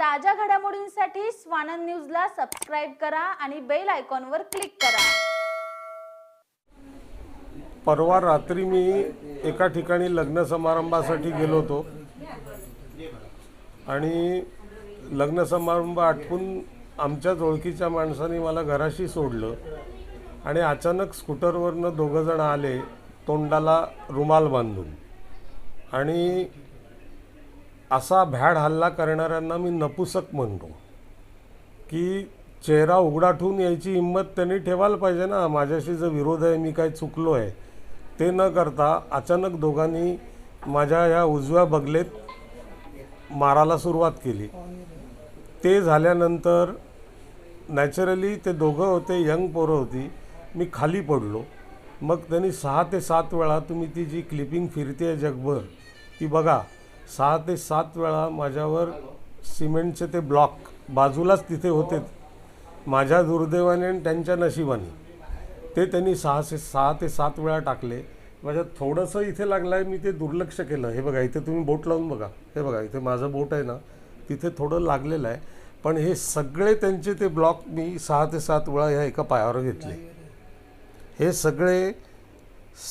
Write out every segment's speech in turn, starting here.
ताज्या घडामोडींसाठी स्वानंद न्यूजला सबस्क्राईब करा आणि बेल आयकॉनवर क्लिक करा. परवा रात्री मी एका ठिकाणी लग्न समारंभासाठी गेलो होतो. आणि लग्न समारंभ आटपून आमच्याच ओळखीच्या माणसाने मला घराशी सोडलं. आणि अचानक स्कूटरवरनं दोघंजण आले तोंडाला रुमाल बांधून. आणि असा भ्याड हल्ला करणाऱ्यांना मी नपुसक म्हणतो. की चेहरा उघडा ठेवून यायची हिंमत त्यांनी ठेवायला पाहिजे ना. माझ्याशी जो विरोध आहे मी काय चुकलो आहे ते न करता अचानक दोघांनी माझ्या या उजव्या बगलेत मारायला सुरुवात केली. ते झाल्यानंतर नॅचरली ते दोघं होते यंग पोरं होती. मी खाली पडलो. मग त्यांनी सहा ते सात वेळा तुम्ही ती जी क्लिपिंग फिरते आहे जगभर ती बघा. सहा ते सात वेळा माझ्यावर सिमेंटचे ते ब्लॉक बाजूलाच तिथे होते. माझ्या दुर्दैवाने आणि त्यांच्या नशिबाने. ते त्यांनी सहा से सहा ते सात वेळा टाकले. माझ्या थोडंसं इथे लागलं आहे मी ते दुर्लक्ष केलं. हे बघा इथे तुम्ही बोट लावून बघा. हे बघा इथे माझं बोट आहे ना तिथे थोडं लागलेलं आहे. पण हे सगळे त्यांचे ते ब्लॉक मी सहा ते सात वेळा ह्या एका पायावर घेतले. हे सगळे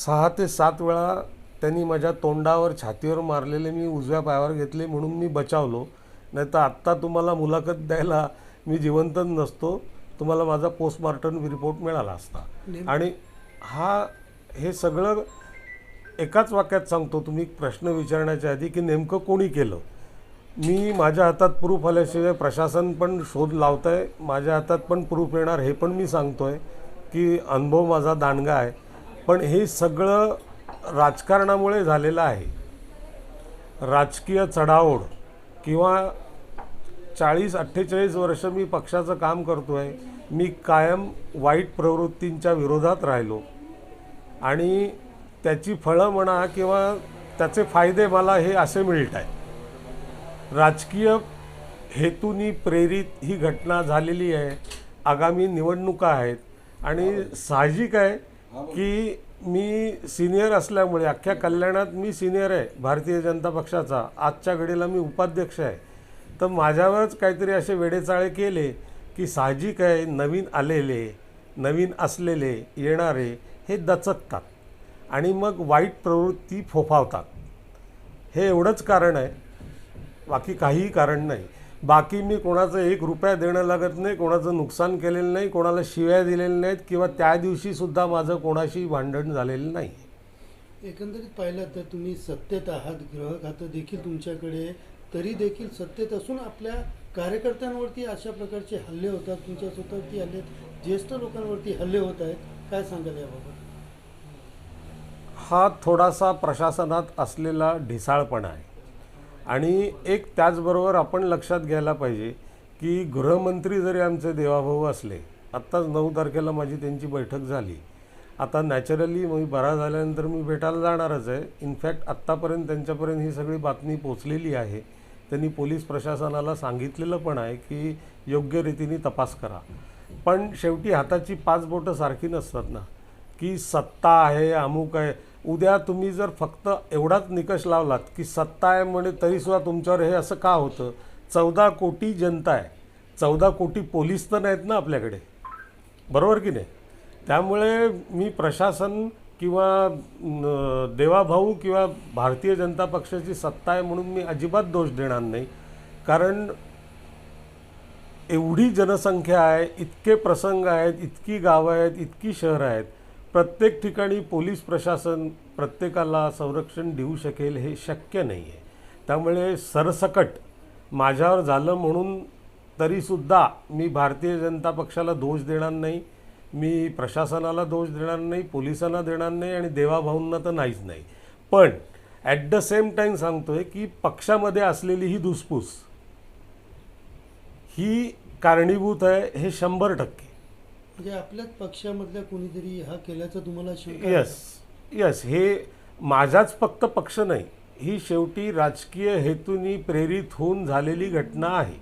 सहा ते सात वेळा त्यांनी माझ्या तोंडावर छातीवर मारलेले मी उजव्या पायावर घेतले म्हणून मी बचावलो. नाही तर आत्ता तुम्हाला मुलाखत द्यायला मी जिवंत नसतो तुम्हाला माझा पोस्टमॉर्टम रिपोर्ट मिळाला असता. आणि हा हे सगळं एकाच वाक्यात सांगतो तुम्ही प्रश्न विचारण्याच्या आधी की नेमकं कोणी केलं? मी माझ्या हातात प्रूफ आल्याशिवाय प्रशासन पण शोध लावत आहे माझ्या हातात पण प्रूफ येणार हे पण मी सांगतोय की अनुभव माझा दांडगा आहे. पण हे सगळं राजकारणामुळे झालेलं आहे. राजकीय चढाओढ किंवा चाळीस अठ्ठेचाळीस वर्ष मी पक्षाचं काम करतो आहे मी कायम वाईट प्रवृत्तींच्या विरोधात राहिलो. आणि त्याची फळं म्हणा किंवा त्याचे फायदे मला हे असे मिळत आहे राजकीय हेतूनी प्रेरित ही घटना झालेली आहे. आगामी निवडणुका आहेत. आणि साहजिक आहे की मी सिनियर असल्यामुळे अख्ख्या कल्याणात मी सिनियर आहे भारतीय जनता पक्षाचा. आजच्या घडीला मी उपाध्यक्ष आहे. तर माझ्यावरच काहीतरी असे वेडेचाळे केले की साहजिक आहे नवीन आलेले नवीन असलेले येणारे हे दचकतात. आणि मग वाईट प्रवृत्ती फोफावतात. हे एवढंच कारण आहे. बाकी काहीही कारण नाही. बाकी मी कोणाचं एक रुपया देणं लागत नाही कोणाचं नुकसान केलेलं नाही कोणाला शिव्या दिलेल्या नाहीत किंवा त्या दिवशीसुद्धा माझं कोणाशी भांडण झालेलं नाही. एकंदरीत पाहिलं तर तुम्ही सत्तेत आहात गृह खातं देखील तुमच्याकडे तरी देखील सत्तेत असून आपल्या कार्यकर्त्यांवरती अशा प्रकारचे हल्ले होतात तुमच्या स्वतःवरती हल्ले ज्येष्ठ लोकांवरती हल्ले होत आहेत. काय सांगाल याबाबत? हा थोडासा प्रशासनात असलेला ढिसाळपणा आहे. आणि एक त्याचबरोबर आपण लक्षात घ्यायला पाहिजे की गृहमंत्री जरी आमचे देवाभाऊ असले आत्ताच नऊ तारखेला माझी त्यांची बैठक झाली. आता नॅचरली मी बरा झाल्यानंतर मी भेटायला जाणारच आहे. इनफॅक्ट आत्तापर्यंत त्यांच्यापर्यंत ही सगळी बातमी पोचलेली आहे. त्यांनी पोलीस प्रशासनाला सांगितलेलं पण आहे की योग्य रीतीने तपास करा. पण शेवटी हाताची पाच बोटं सारखी नसतात ना. की सत्ता आहे अमुक आहे. उद्या तुम्ही जर फक्त एवढाच निकष लावलात की सत्ता आहे म्हणे तरीसुद्धा तुमच्यावर हे असं का होतं? चौदा कोटी जनता आहे. चौदा कोटी पोलीस तर नाहीत ना आपल्याकडे? बरोबर की नाही? त्यामुळे मी प्रशासन किंवा देवाभाऊ किंवा भारतीय जनता पक्षाची सत्ता आहे म्हणून मी अजिबात दोष देणार नाही. कारण एवढी जनसंख्या आहे इतके प्रसंग आहेत इतकी गावं आहेत इतकी शहरं आहेत प्रत्येक ठिकाणी पोलीस प्रशासन प्रत्येकाला संरक्षण देऊ शकेल हे शक्य नाही आहे त्यामुळे सरसकट माझ्यावर झालं म्हणून तरीसुद्धा मी भारतीय जनता पक्षाला दोष देणार नाही मी प्रशासनाला दोष देणार नाही पोलिसांना देणार नाही आणि देवाभाऊंना तर नाहीच नाही. पण ॲट द सेम टाईम सांगतोय की पक्षामध्ये असलेली ही धुसफूस ही कारणीभूत आहे हे शंभर टक्के. म्हणजे आपल्याच पक्षामधल्या कोणीतरी हा केल्याचं तुम्हाला शंका? यस यस हे माझाच फक्त पक्ष नाही ही शेवटी राजकीय हेतूनी प्रेरित होऊन झालेली घटना आहे.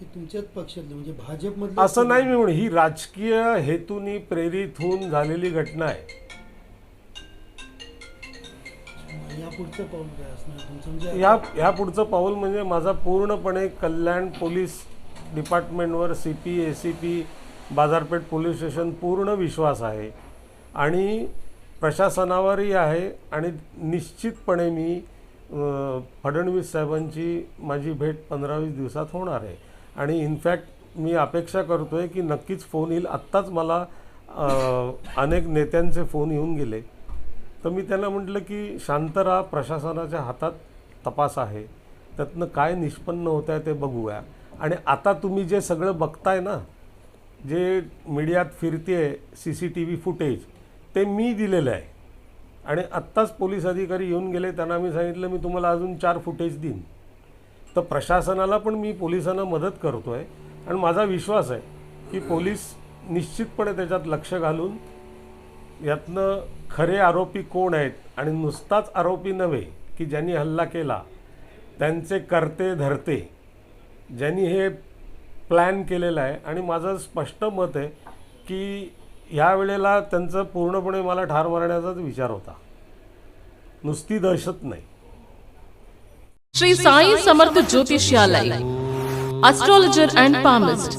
हे तुमच्याच पक्षातले म्हणजे भाजपमधले असं नाही मी म्हणू ही राजकीय हेतूनी प्रेरित होऊन झालेली घटना आहे. या पुढचं पाऊल काय असणार तुमचं? म्हणजे या या पुढचं पाऊल म्हणजे माझा पूर्णपणे Kalyan police डिपार्टमेंटवर C P A C P Bajarpeth police station पूर्ण विश्वास आहे आणि प्रशासनावरही आहे आणि निश्चितपणे मी फडणवीस साहेबांची माझी भेट पंधरा वीस दिवसात होणार आहे. आणि इनफॅक्ट मी अपेक्षा करतो आहे की नक्कीच फोन येईल. आत्ताच मला अनेक नेत्यांचे फोन येऊन गेले. तर मी त्यांना म्हटलं की शांत राहा प्रशासनाच्या हातात तपास आहे. त्यातनं काय निष्पन्न होत आहे ते बघूया. आणि आता तुम्ही जे सगळं बघताय ना जे मीडियात फिरते C C T V footage ते मी दिलेलं आहे. आणि आत्ताच पोलीस अधिकारी येऊन गेले त्यांना मी सांगितलं मी तुम्हाला अजून चार फुटेज देईन. तर प्रशासनाला पण मी पोलिसांना मदत करतो आहे आणि माझा विश्वास आहे की पोलीस निश्चितपणे त्याच्यात लक्ष घालून यातनं खरे आरोपी कोण आहेत आणि नुसताच आरोपी नव्हे की ज्यांनी हल्ला केला त्यांचे करते धरते ज्यांनी हे प्लॅन केलेलं आहे आणि माझं स्पष्ट मत आहे की ह्या वेळेला त्यांचं पूर्णपणे मला ठार मारण्याचाच विचार होता. नुसती दहशत नाही. Shri Sai Samarth ज्योतिषालय astrologer and palmist